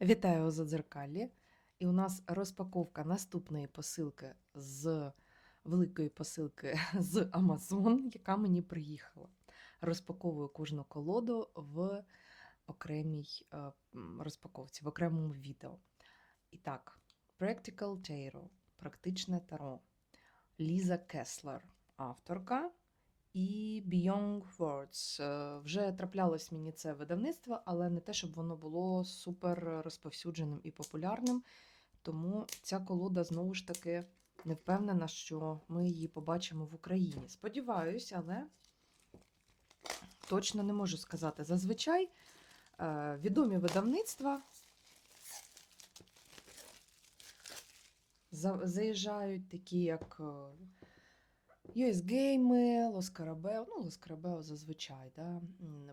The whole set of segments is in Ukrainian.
Вітаю у Задзеркаллі. І у нас розпаковка наступної посилки з великої посилки з Amazon, яка мені приїхала. Розпаковую кожну колоду в окремій е, розпаковці, в окремому відео. І так, Practical Tarot, практичне таро. Ліза Кеслер, авторка. І Beyond Words. Е, Вже траплялось мені це видавництво, але не те, щоб воно було супер розповсюдженим і популярним. Тому ця колода знову ж таки не впевнена, що ми її побачимо в Україні. Сподіваюсь, але точно не можу сказати. Зазвичай е, відомі видавництва заїжджають такі, як. US Game, Лос Карабео, ну, Лос Карабео зазвичай, да?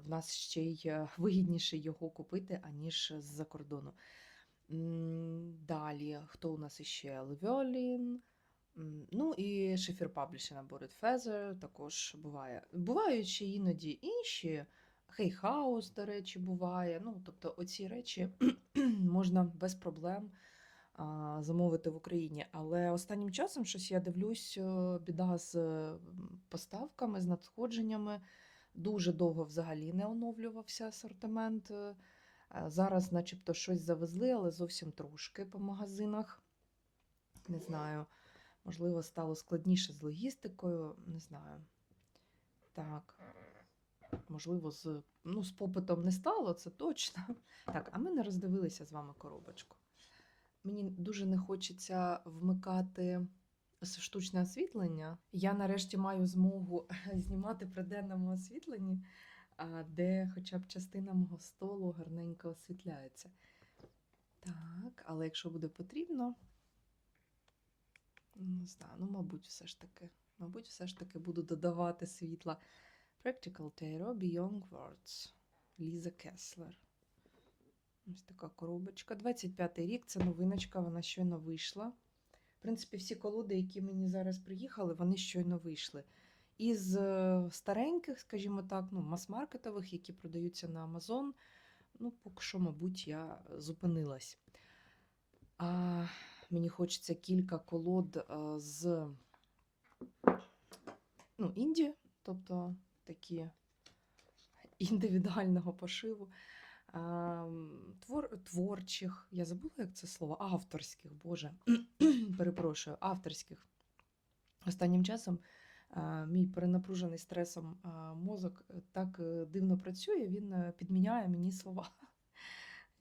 в нас ще й е, вигідніше його купити, аніж з-за кордону. Далі, хто у нас іще? Левіолін, ну і Шефір або Red Feather також буває. Бувають ще іноді інші. Хей Хаус, до речі, буває. Ну, тобто оці речі можна без проблем замовити в Україні. Але останнім часом щось я дивлюсь, е, біда з е, поставками, з надходженнями. Дуже довго взагалі не оновлювався асортимент. Е, Зараз, начебто, щось завезли, але зовсім трошки по магазинах. Не знаю, можливо, стало складніше з логістикою, не знаю. Так. Можливо, з, ну, з попитом не стало, це точно. Так, а ми не роздивилися з вами коробочку. Мені дуже не хочеться вмикати штучне освітлення. Я нарешті маю змогу знімати при денному освітленні, де хоча б частина мого столу гарненько освітляється. Так, але якщо буде потрібно, не знаю, ну, мабуть, все ж таки, мабуть, все ж таки буду додавати світла. Practical Tarot Beyond Words. Ліза Кеслер. Ось така коробочка. 25-й рік, це новиночка, вона щойно вийшла. В принципі, всі колоди, які мені зараз приїхали, вони щойно вийшли. Із е, стареньких, скажімо так, ну, мас-маркетових, які продаються на Amazon, ну, поки що, мабуть, я зупинилась. А мені хочеться кілька колод е, з ну, інді, тобто такі індивідуального пошиву. Твор, творчих, я забула, як це слово, авторських, Боже, перепрошую, авторських. Останнім часом мій перенапружений стресом мозок е, так е, дивно працює, він е, підміняє мені слова.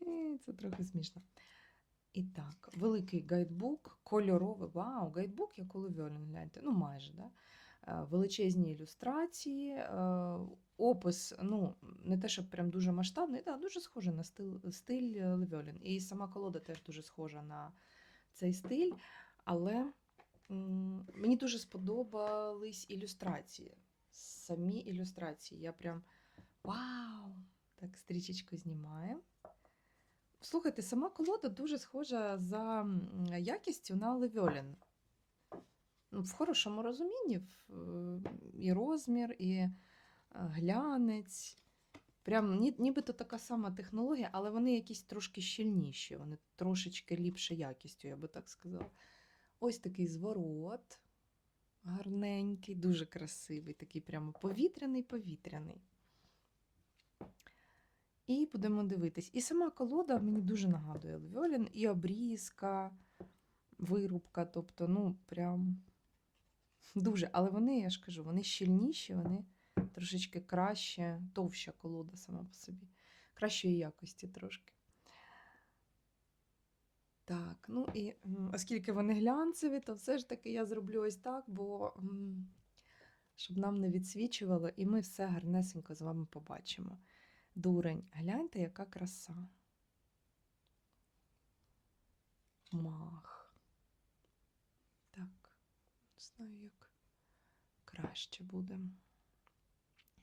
І це трохи смішно. І так, великий гайдбук, кольоровий. Вау, гайдбук, як Левіолін, гляньте, ну майже, да? Величезні ілюстрації, опис, ну, не те, щоб прям дуже масштабний, да, дуже схожий на стиль, стиль Левіолін. І сама колода теж дуже схожа на цей стиль, але мені дуже сподобались ілюстрації. Самі ілюстрації. Я прям вау! Так, стрічечку знімаємо. Слухайте, сама колода дуже схожа за якістю на Левіолін. Ну, в хорошому розумінні, е, і розмір, і е, глянець. Прям ні, нібито така сама технологія, але вони якісь трошки щільніші, вони трошечки ліпше якістю, я би так сказала. Ось такий зворот, гарненький, дуже красивий, такий прямо повітряний-повітряний. І будемо дивитись. І сама колода мені дуже нагадує Льволін, і обрізка, вирубка, тобто, ну, прям дуже. Але вони, я ж кажу, вони щільніші, вони трошечки краще, товща колода сама по собі. Кращої якості трошки. Так, ну і оскільки вони глянцеві, то все ж таки я зроблю ось так, бо щоб нам не відсвічувало, і ми все гарнесенько з вами побачимо. Дурень, гляньте, яка краса. Мах. Так, не знаю, як краще буде.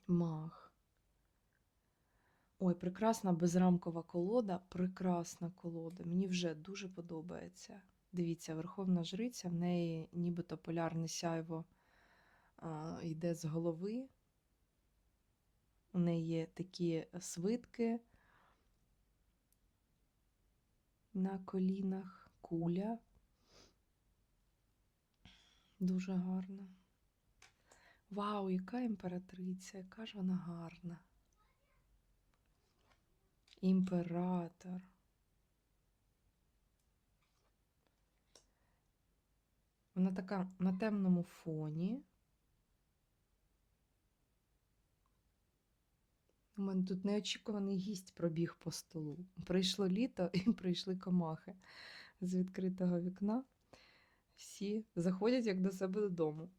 Мах. Ой, прекрасна безрамкова колода, прекрасна колода. Мені вже дуже подобається. Дивіться, Верховна Жриця, в неї нібито полярне сяйво а, йде з голови. У неї є такі свитки, на колінах, куля. Дуже гарно. Вау, яка імператриця, яка ж вона гарна. Імператор. Вона така на темному фоні. У мене тут неочікуваний гість пробіг по столу. Прийшло літо і прийшли комахи з відкритого вікна. Всі заходять як до себе додому.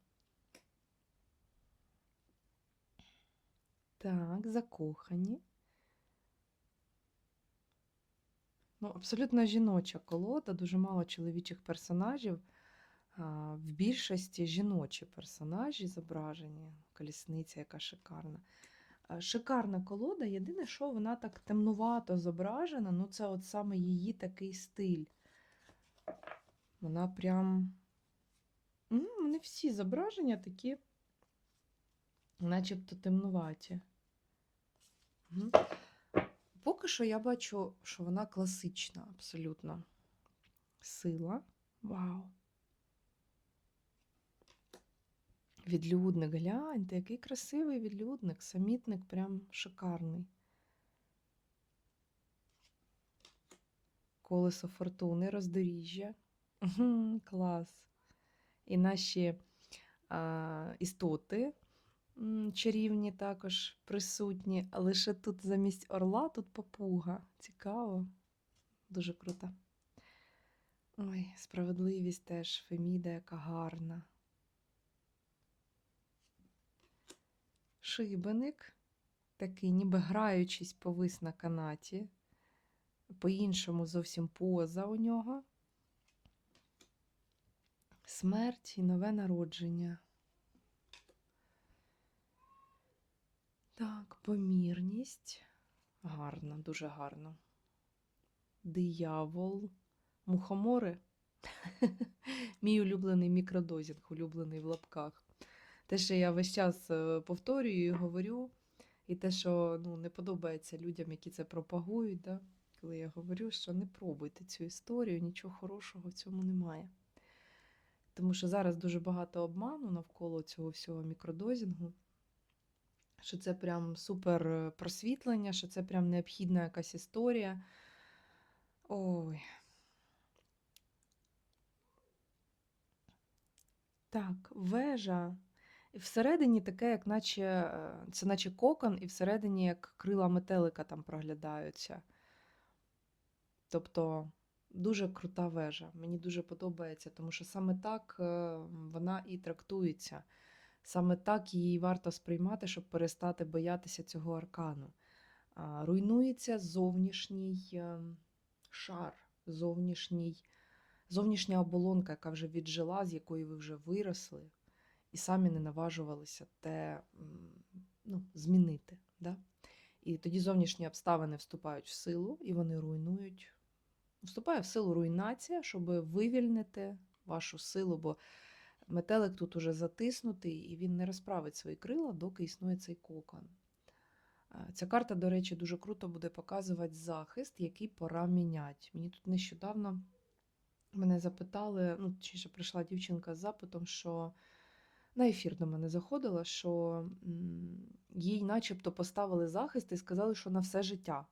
Так, закохані. Ну, абсолютно жіноча колода, дуже мало чоловічих персонажів. В більшості жіночі персонажі зображені. Колісниця, яка шикарна. Шикарна колода. Єдине, що вона так темнувато зображена, ну це от саме її такий стиль. Вона прям. Ну, вони всі зображення такі, начебто темнуваті. Мгм. Поки що я бачу, що вона класична, абсолютно. Сила. Вау. Відлюдник, гляньте, який красивий відлюдник. Самітник прям шикарний. Колесо фортуни, роздоріжжя. Клас. І наші а, істоти чарівні також присутні. Лише тут замість орла, тут папуга. Цікаво. Дуже круто. Ой, справедливість теж. Феміда, яка гарна. Шибеник, такий, ніби граючись, повис на канаті. По-іншому зовсім поза у нього. Смерть і нове народження. Так, помірність. Гарно, дуже гарно. Диявол. Мухомори. Мій улюблений мікродозінг, улюблений в лапках. Те, що я весь час е, повторюю і говорю, і те, що ну, не подобається людям, які це пропагують, да? коли я говорю, що не пробуйте цю історію, нічого хорошого в цьому немає. Тому що зараз дуже багато обману навколо цього всього мікродозінгу, що це прям супер е, просвітлення, що це прям необхідна якась історія. Ой. Так, вежа. І всередині таке, як наче, е, це наче кокон, і всередині як крила метелика там проглядаються. Тобто дуже крута вежа. Мені дуже подобається, тому що саме так е, вона і трактується. Саме так її варто сприймати, щоб перестати боятися цього аркану. Руйнується зовнішній е, шар, зовнішній, зовнішня оболонка, яка вже віджила, з якої ви вже виросли, і самі не наважувалися те ну, змінити. Да? І тоді зовнішні обставини вступають в силу і вони руйнують. Вступає в силу руйнація, щоб вивільнити вашу силу, бо метелик тут уже затиснутий, і він не розправить свої крила, доки існує цей кокон. Е, Ця карта, до речі, дуже круто буде показувати захист, який пора міняти. Мені тут нещодавно мене запитали, ну, ще прийшла дівчинка з запитом, що на ефір до мене заходила, що їй начебто поставили захист і сказали, що на все життя.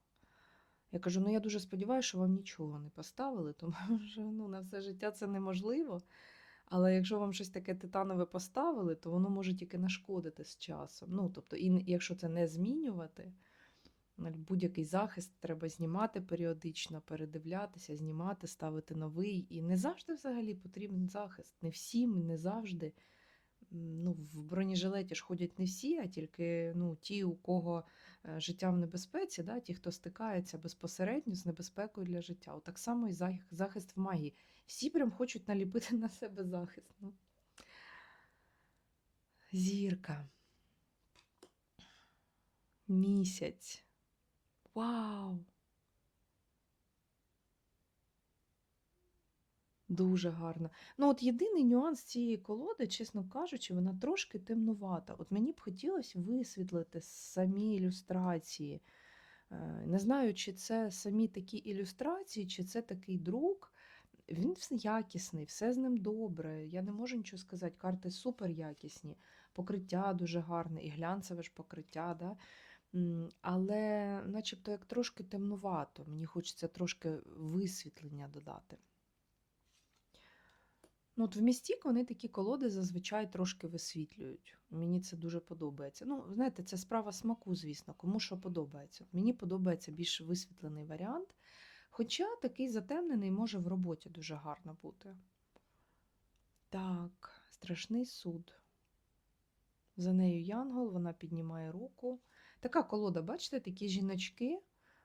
Я кажу: ну я дуже сподіваюся, що вам нічого не поставили, тому що ну, на все життя це неможливо. Але якщо вам щось таке титанове поставили, то воно може тільки нашкодити з часом. Ну, тобто, і якщо це не змінювати, будь-який захист треба знімати періодично, передивлятися, знімати, ставити новий. І не завжди взагалі потрібен захист. Не всім, не завжди. Ну, в бронежилеті ж ходять не всі, а тільки ну, ті, у кого е, життя в небезпеці, да, ті, хто стикається безпосередньо з небезпекою для життя. От так само і захист в магії. Всі прям хочуть наліпити на себе захист. Ну. Зірка. Місяць. Вау! Дуже гарно. Ну, от єдиний нюанс цієї колоди, чесно кажучи, вона трошки темнувата. От мені б хотілося висвітлити самі ілюстрації. Е, Не знаю, чи це самі такі ілюстрації, чи це такий друк. Він якісний, все з ним добре. Я не можу нічого сказати. Карти супер якісні, покриття дуже гарне, і глянцеве ж покриття. Да? Але начебто як трошки темнувато. Мені хочеться трошки висвітлення додати. Ну, от в містік вони такі колоди зазвичай трошки висвітлюють. Мені це дуже подобається. Ну, знаєте, це справа смаку, звісно, кому що подобається. Мені подобається більш висвітлений варіант. Хоча такий затемнений може в роботі дуже гарно бути. Так, страшний суд. За нею Янгол, вона піднімає руку. Така колода, бачите, такі жіночки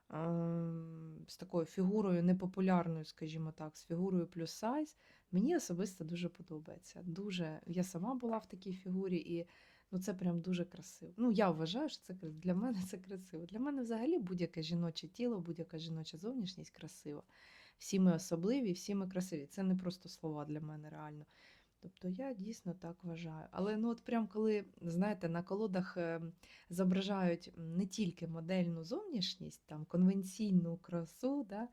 ем, з такою фігурою непопулярною, скажімо так, з фігурою плюс сайз. Мені особисто дуже подобається. Дуже я сама була в такій фігурі, і ну це прям дуже красиво. Ну я вважаю, що це для мене це красиво. Для мене взагалі будь-яке жіноче тіло, будь-яка жіноча зовнішність красива. Всі ми особливі, всі ми красиві. Це не просто слова для мене реально. Тобто я дійсно так вважаю. Але ну от прям коли, знаєте, на колодах е, зображають не тільки модельну зовнішність, там конвенційну красу, да,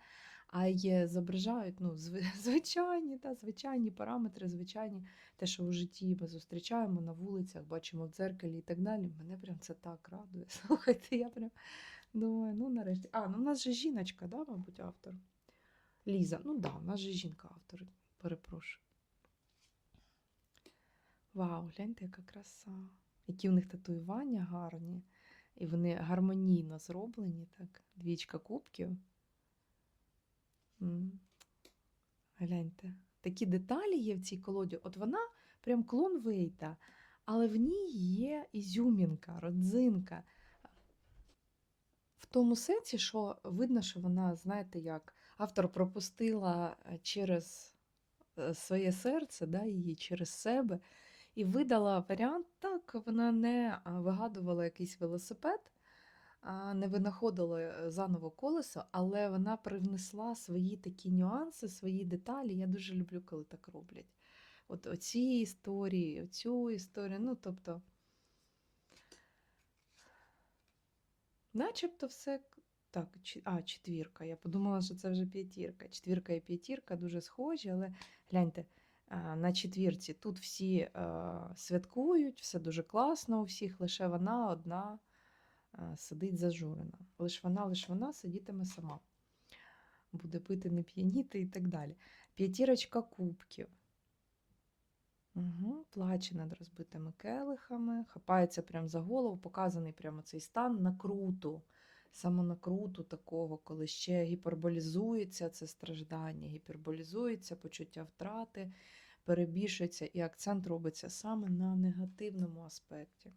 а й зображають ну, звичайні, та, звичайні параметри, звичайні те, що у житті ми зустрічаємо на вулицях, бачимо в дзеркалі і так далі. Мене прям це так радує. Слухайте, я прям думаю, ну нарешті. А, ну у нас же жіночка, да, мабуть, автор. Ліза. Ну да, у нас же жінка автор, перепрошую. Вау, гляньте, яка краса. Які в них татуювання гарні. І вони гармонійно зроблені, так. Двічка кубків. Гляньте. Такі деталі є в цій колоді. От вона прям клон Вейта, але в ній є ізюмінка, родзинка. В тому сенсі, що видно, що вона, знаєте, як автор пропустила е, через е, своє серце, да, її через себе, і видала варіант, так, вона не вигадувала якийсь велосипед, не винаходила е, заново колесо, але вона привнесла свої такі нюанси, свої деталі. Я дуже люблю, коли так роблять. От оці історії, оцю історію, ну тобто. Начебто все. Так, а, четвірка. Я подумала, що це вже п'ятірка. Четвірка і п'ятірка дуже схожі, але гляньте, на четвірці тут всі е, святкують, все дуже класно у всіх, лише вона одна сидить зажурена. Лише вона, лише вона сидітиме сама. Буде пити, не п'яніти і так далі. П'ятірочка кубків. Угу, плаче над розбитими келихами, хапається прямо за голову, показаний прямо цей стан накруту, самонакруту такого, коли ще гіперболізується це страждання, гіперболізується почуття втрати, перебільшується, і акцент робиться саме на негативному аспекті.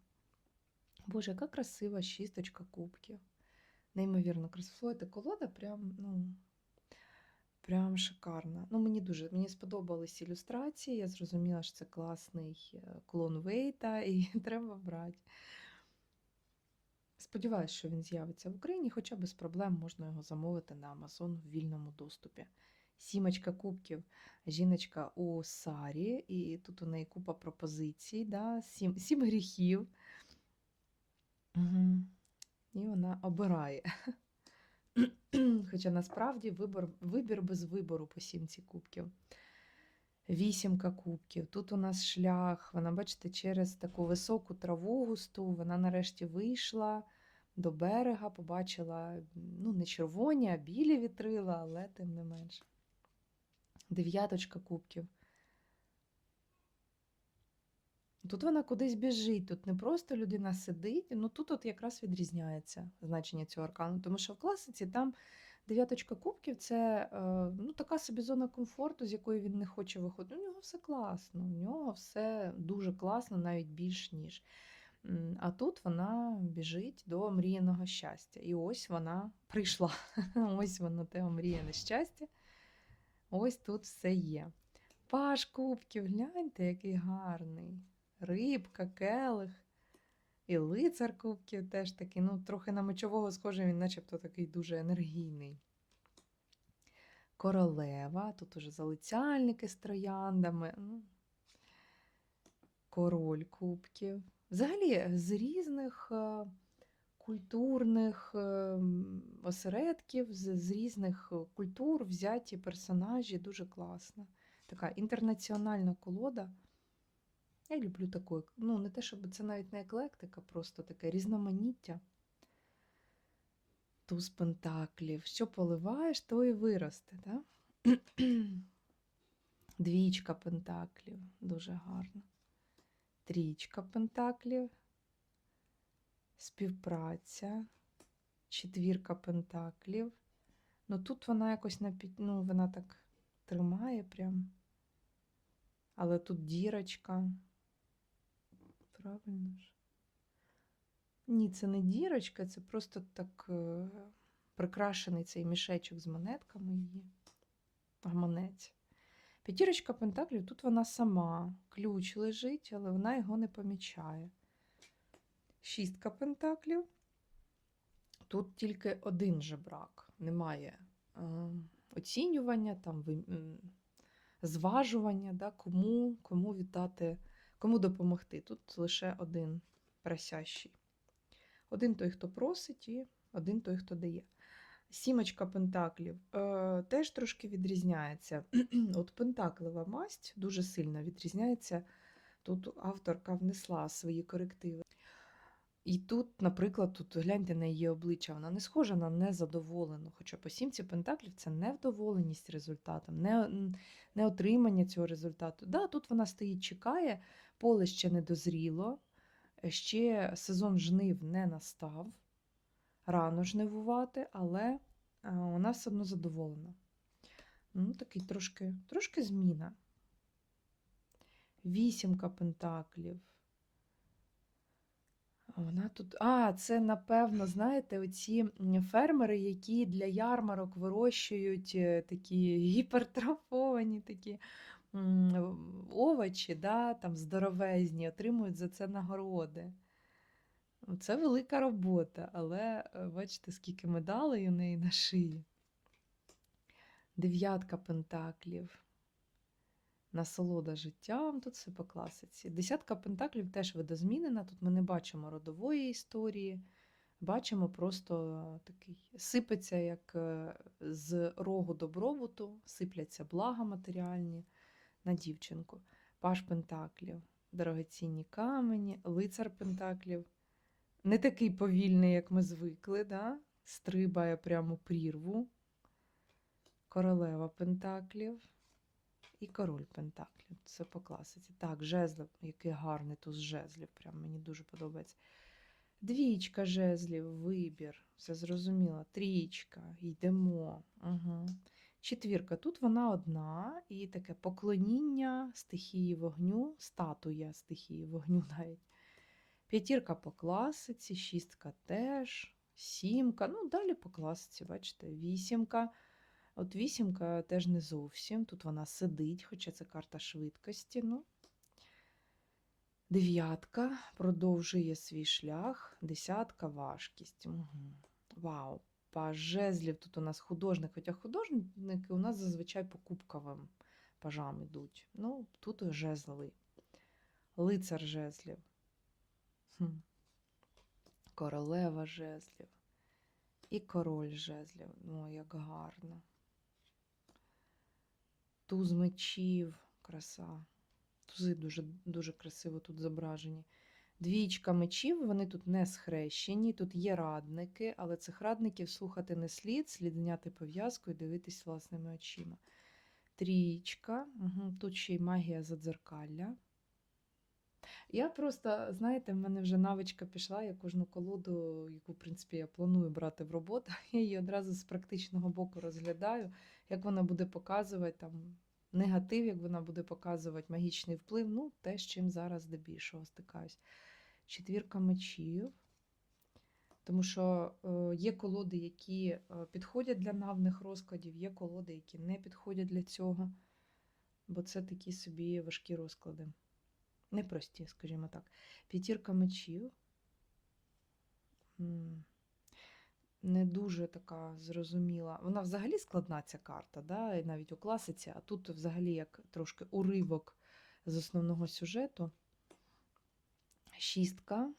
Боже, яка красива шісточка кубків. Неймовірно красиво. Слухайте, колода прям, ну, Прям шикарна. Ну, мені дуже мені сподобались ілюстрації. Я зрозуміла, що це класний е, клон Вейта, і треба брати. Сподіваюсь, що він з'явиться в Україні, хоча без проблем можна його замовити на Amazon в вільному доступі. Сімочка кубків, жіночка у Сарі, і тут у неї купа пропозицій, да? сім, сім гріхів. Угу. І вона обирає. Хоча насправді вибор, вибір без вибору по сімці кубків. Вісімка кубків. Тут у нас шлях. Вона, бачите, через таку високу траву густу. Вона нарешті вийшла до берега, побачила ну, не червоні, а білі вітрила, але тим не менше. Дев'яточка кубків. Тут вона кудись біжить, тут не просто людина сидить, ну тут от якраз відрізняється значення цього аркану, тому що в класиці там дев'яточка кубків це е, ну, така собі зона комфорту, з якої він не хоче виходити. У нього все класно, у нього все дуже класно, навіть більш ніж. А тут вона біжить до омріяного щастя. І ось вона прийшла. Ось воно те омріяне щастя. Ось тут все є. Паш кубків, гляньте, який гарний. Рибка, келих. І лицар кубків теж такий, ну, трохи на мечового схожий, він начебто такий дуже енергійний. Королева, тут уже залицяльники з трояндами. Ну. Король кубків. Взагалі, з різних е, культурних ем, осередків, з, різних е, культур взяті персонажі, дуже класно. Така інтернаціональна колода. Я люблю таку, ну, не те, щоб це навіть не еклектика, просто таке різноманіття. Туз пентаклів. Що поливаєш, то і виросте. Да? Двічка пентаклів. Дуже гарно. Трічка пентаклів. Співпраця. Четвірка пентаклів. Ну тут вона якось напід... ну, вона так тримає прям. Але тут дірочка. Правильно ж. Ні, це не дірочка, це просто так е, прикрашений цей мішечок з монетками її. Гаманець. П'ятірочка пентаклів, тут вона сама. Ключ лежить, але вона його не помічає. Шістка пентаклів. Тут тільки один жебрак. Немає е, оцінювання, там, зважування, да, кому, кому віддати, кому допомогти. Тут лише один просящий. Один той, хто просить, і один той, хто дає. Сімочка пентаклів е, теж трошки відрізняється. От пентаклева масть дуже сильно відрізняється. Тут авторка внесла свої корективи. І тут, наприклад, тут гляньте на її обличчя, вона не схожа на незадоволену. Хоча по сімці пентаклів це невдоволеність результатом, не, не отримання цього результату. Да, тут вона стоїть, чекає, поле ще не дозріло, ще сезон жнив не настав, рано жнивувати, але вона все одно задоволена. Ну, такий трошки, трошки зміна. Вісімка пентаклів. Вона тут. А, це, напевно, знаєте, оці фермери, які для ярмарок вирощують е, такі гіпертрофовані такі овочі, да, там здоровезні, отримують за це нагороди. Ну, Це велика робота, але е, бачите, скільки медалей у неї на шиї. Дев'ятка пентаклів. Насолода життям, тут все по класиці. Десятка пентаклів теж видозмінена. Тут ми не бачимо родової історії, бачимо просто такий сипеться, як е, з рогу добробуту, сипляться блага матеріальні на дівчинку. Паш пентаклів, дорогоцінні камені, лицар пентаклів. Не такий повільний, як ми звикли, да? стрибає прямо прірву. Королева пентаклів і король пентаклів. Це по класиці. Так, жезлів, який гарний туз жезлів. Прям мені дуже подобається. Двічка жезлів, вибір. Все зрозуміло. Трічка, йдемо. Угу. Четвірка. Тут вона одна, і таке поклоніння стихії вогню, статуя стихії вогню навіть. П'ятірка по класиці, шістка теж, сімка. Ну, далі по класиці, бачите, вісімка. От вісімка теж не зовсім. Тут вона сидить, хоча це карта швидкості. Ну. Дев'ятка продовжує свій шлях. Десятка важкість. Угу. Вау! Паж жезлів тут у нас художник, хоча художники у нас зазвичай по кубковим пажам йдуть. Ну, тут жезловий. Лицар жезлів. Хм. Королева жезлів. І король жезлів. Ну, як гарно. Туз мечів, краса. Тузи дуже, дуже красиво тут зображені. Двічка мечів, вони тут не схрещені, тут є радники, але цих радників слухати не слід, слід зняти пов'язку і дивитись власними очима. Трічка, угу. тут ще й магія задзеркалля. Я просто, знаєте, в мене вже навичка пішла, я кожну колоду, яку, в принципі, я планую брати в роботу, я її одразу з практичного боку розглядаю, як вона буде показувати там негатив, як вона буде показувати магічний вплив, ну, те, з чим зараз здебільшого стикаюсь. Четвірка мечів. Тому що е, є колоди, які е, підходять для навних розкладів, є колоди, які не підходять для цього, бо це такі собі важкі розклади. Непрості, скажімо так. П'ятірка мечів. Не дуже така зрозуміла. Вона взагалі складна ця карта, да? і навіть у класиці, а тут взагалі як трошки уривок з основного сюжету. Шістка.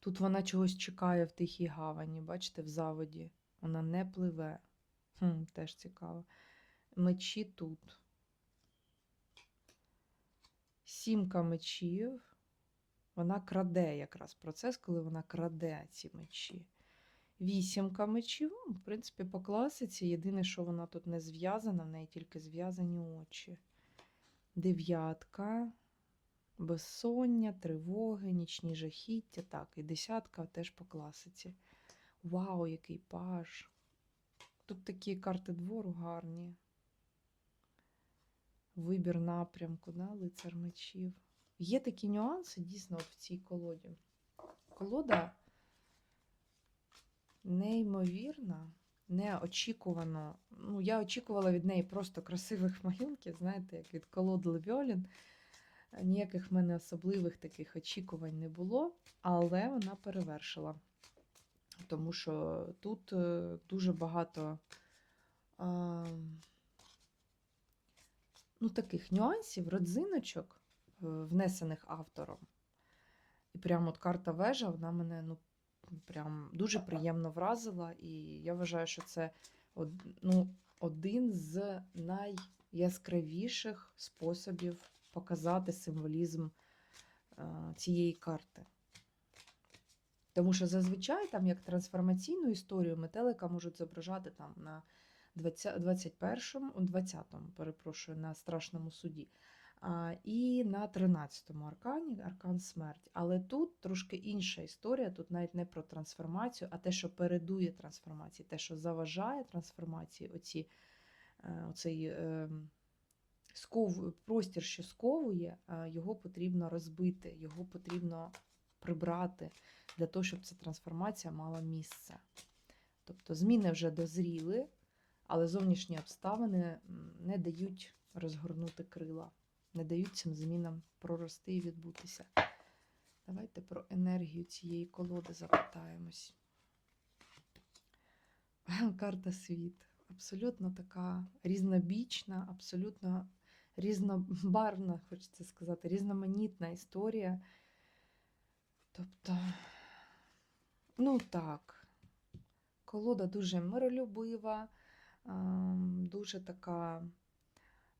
Тут вона чогось чекає в тихій гавані, бачите, в заводі. Вона не пливе. Хм, теж цікаво. Мечі тут. Сімка мечів. Вона краде якраз процес, коли вона краде ці мечі. Вісімка мечів, в принципі, по класиці. Єдине, що вона тут не зв'язана, в неї тільки зв'язані очі. Дев'ятка, безсоння, тривоги, нічні жахіття. Так, і десятка теж по класиці. Вау, який паж. Тут такі карти двору гарні. Вибір напрямку, да, лицар мечів. Є такі нюанси дійсно в цій колоді. Колода неймовірна, неочікувано. Ну, я очікувала від неї просто красивих малюнків, знаєте, як від колод Левьолін. Ніяких в мене особливих таких очікувань не було, але вона перевершила. Тому що тут е, дуже багато ну, таких нюансів, родзиночок, е, внесених автором. І прямо от карта вежа, вона мене ну, прям дуже приємно вразила. І я вважаю, що це ну, один з найяскравіших способів показати символізм е, цієї карти. Тому що зазвичай, там, як трансформаційну історію, метелика можуть зображати там на 20, 21-му, 20-му, перепрошую, на страшному суді. А, і на 13-му аркані, аркан смерть. Але тут трошки інша історія, тут навіть не про трансформацію, а те, що передує трансформації, те, що заважає трансформації, оці, е, оцей е, сков, простір, що сковує, е, його потрібно розбити, його потрібно прибрати для того, щоб ця трансформація мала місце. Тобто зміни вже дозріли, але зовнішні обставини не дають розгорнути крила, не дають цим змінам прорости і відбутися. Давайте про енергію цієї колоди запитаємось. Карта світ. Абсолютно така різнобічна, абсолютно різнобарвна, хочеться сказати, різноманітна історія. Тобто, ну так, колода дуже миролюбива, дуже така.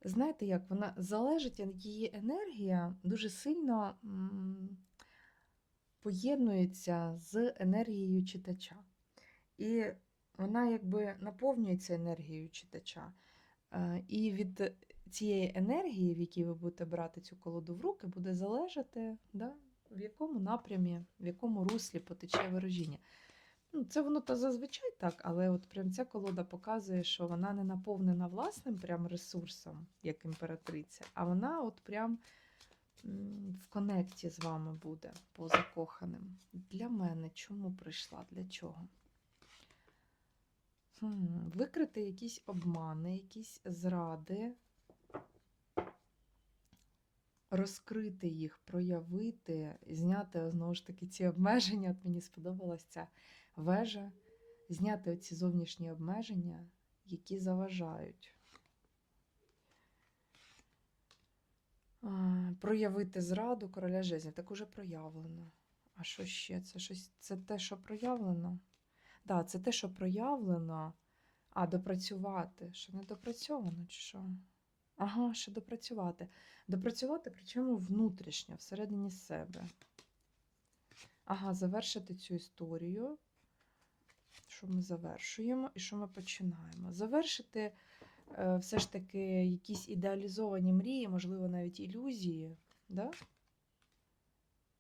Знаєте, як вона залежить, її енергія дуже сильно поєднується з енергією читача. І вона якби наповнюється енергією читача. І від цієї енергії, в якій ви будете брати цю колоду в руки, буде залежати, да, в якому напрямі, в якому руслі потече виражіння. Ну, Це воно то зазвичай так, але от прям ця колода показує, що вона не наповнена власним прям ресурсом, як імператриця, а вона от прям в конекті з вами буде по закоханим. Для мене чому прийшла? Для чого? Хм, Викрити якісь обмани, якісь зради, розкрити їх, проявити, зняти знову ж таки ці обмеження. От мені сподобалася ця вежа, зняти оці зовнішні обмеження, які заважають. Проявити зраду короля жезлів. Так уже проявлено. А що ще? Це щось це те, що проявлено? Так, да, це те, що проявлено. А, допрацювати. Що не допрацьовано, чи що? Ага, ще допрацювати. Допрацювати, причому внутрішньо, всередині себе. Ага, завершити цю історію. Що ми завершуємо і що ми починаємо? Завершити е, все ж таки якісь ідеалізовані мрії, можливо, навіть ілюзії. Да?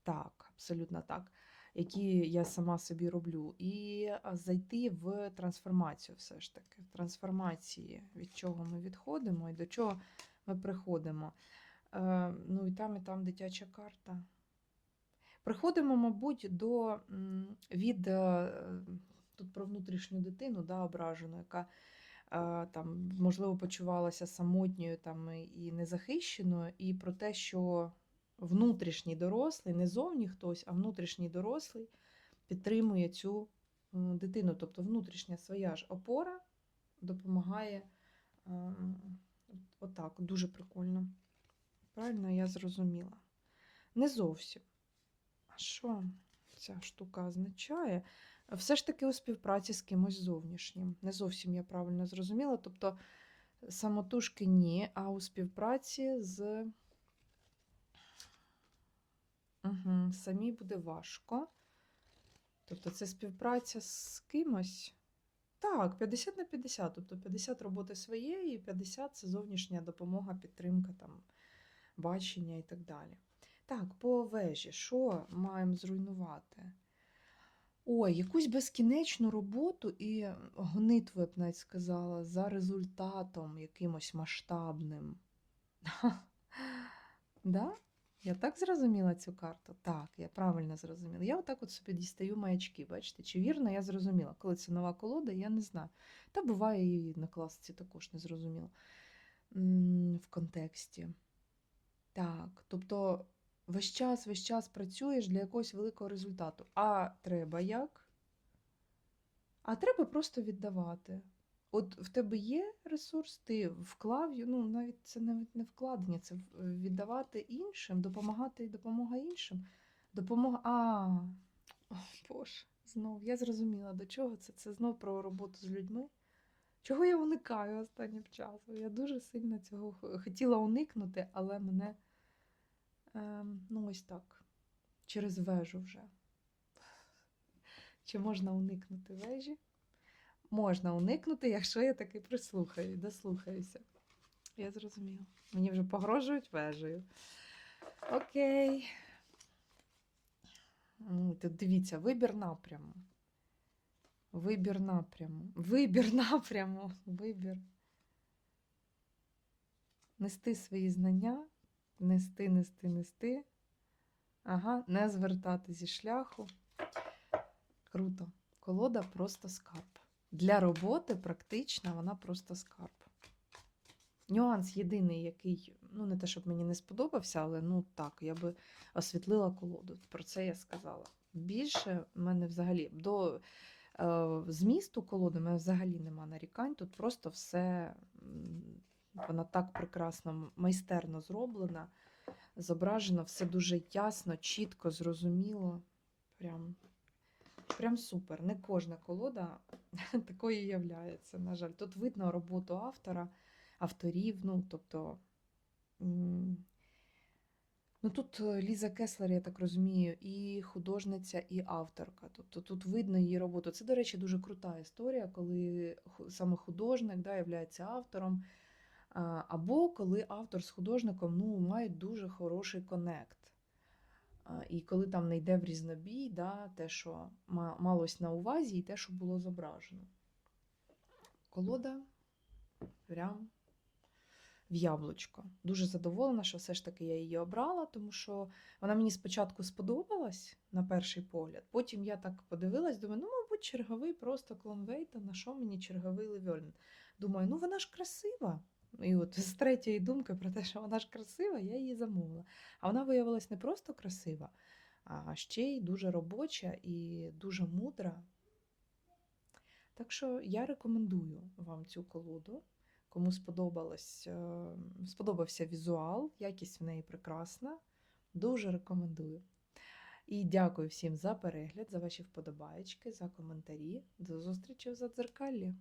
Так, абсолютно так. Які я сама собі роблю. І зайти в трансформацію, все ж таки, в трансформації, від чого ми відходимо і до чого ми приходимо. Е, ну і там, і там дитяча карта. Приходимо, мабуть, до від е, тут про внутрішню дитину, да, ображену, яка е, там, можливо, почувалася самотньою там, і незахищеною, і про те, що внутрішній дорослий, не зовні хтось, а внутрішній дорослий підтримує цю дитину. Тобто внутрішня своя ж опора допомагає е, отак, дуже прикольно. Правильно я зрозуміла. Не зовсім. А що? ця штука означає? Все ж таки у співпраці з кимось зовнішнім. Не зовсім я правильно зрозуміла. Тобто самотужки ні, а у співпраці з. Угу, самій буде важко. Тобто це співпраця з кимось. Так, 50 на 50. Тобто 50 роботи своєї, і 50 це зовнішня допомога, підтримка, там, бачення і так далі. Так, по вежі, що маємо зруйнувати? Ой, якусь безкінечну роботу і гонитву, я б навіть сказала, за результатом якимось масштабним. Да? Я так зрозуміла цю карту? Так, я правильно зрозуміла. Я отак от собі дістаю маячки, бачите? Чи вірно я зрозуміла? Коли це нова колода, я не знаю. Та буває і на класиці також не зрозуміло в контексті. Так, тобто весь час, весь час працюєш для якогось великого результату. А треба як? А треба просто віддавати. От в тебе є ресурс, ти вклав, ну навіть це навіть не вкладення, це віддавати іншим, допомагати і допомога іншим. Допомога. А, Боже, знов я зрозуміла, до чого це. Це знов про роботу з людьми. Чого я уникаю останнім часом? Я дуже сильно цього хотіла уникнути, але мене ем, ну ось так, через вежу вже. Чи можна уникнути вежі? Можна уникнути, якщо я таки прислухаю, дослухаюся. Я зрозуміла. Мені вже погрожують вежею. Окей. Тут дивіться, вибір напряму. Вибір напряму. Вибір напряму. Вибір. Нести свої знання, нести, нести, нести. Ага, не звертати зі шляху. Круто. Колода просто скарб. Для роботи практична вона просто скарб. Нюанс єдиний, який, ну, не те, щоб мені не сподобався, але ну так, я би освітлила колоду. Про це я сказала. Більше в мене взагалі до е, змісту колоди в мене взагалі нема нарікань. Тут просто все вона так прекрасно, майстерно зроблена, зображено, все дуже ясно, чітко, зрозуміло. Прям, прям супер. Не кожна колода такою являється, на жаль. Тут видно роботу автора, авторів, ну, тобто. Ну, тут е, Ліза Кеслер, я так розумію, і художниця, і авторка. Тобто тут видно її роботу. Це, до речі, дуже крута історія, коли саме художник да, являється автором, або коли автор з художником ну, мають дуже хороший конект. І коли там не йде в різнобій, да, те, що малось на увазі, і те, що було зображено. Колода прям в яблучко. Дуже задоволена, що все ж таки я її обрала, тому що вона мені спочатку сподобалась на перший погляд. Потім я так подивилась, думаю, ну, мабуть, черговий просто клон Вейта, на що мені черговий Левельн? Думаю, ну вона ж красива. І от з третьої думки про те, що вона ж красива, я її замовила. А вона виявилась не просто красива, а ще й дуже робоча і дуже мудра. Так що я рекомендую вам цю колоду. Кому сподобалось, е, сподобався візуал, якість в неї прекрасна. Дуже рекомендую. І дякую всім за перегляд, за ваші вподобаєчки, за коментарі. До зустрічі в задзеркаллі!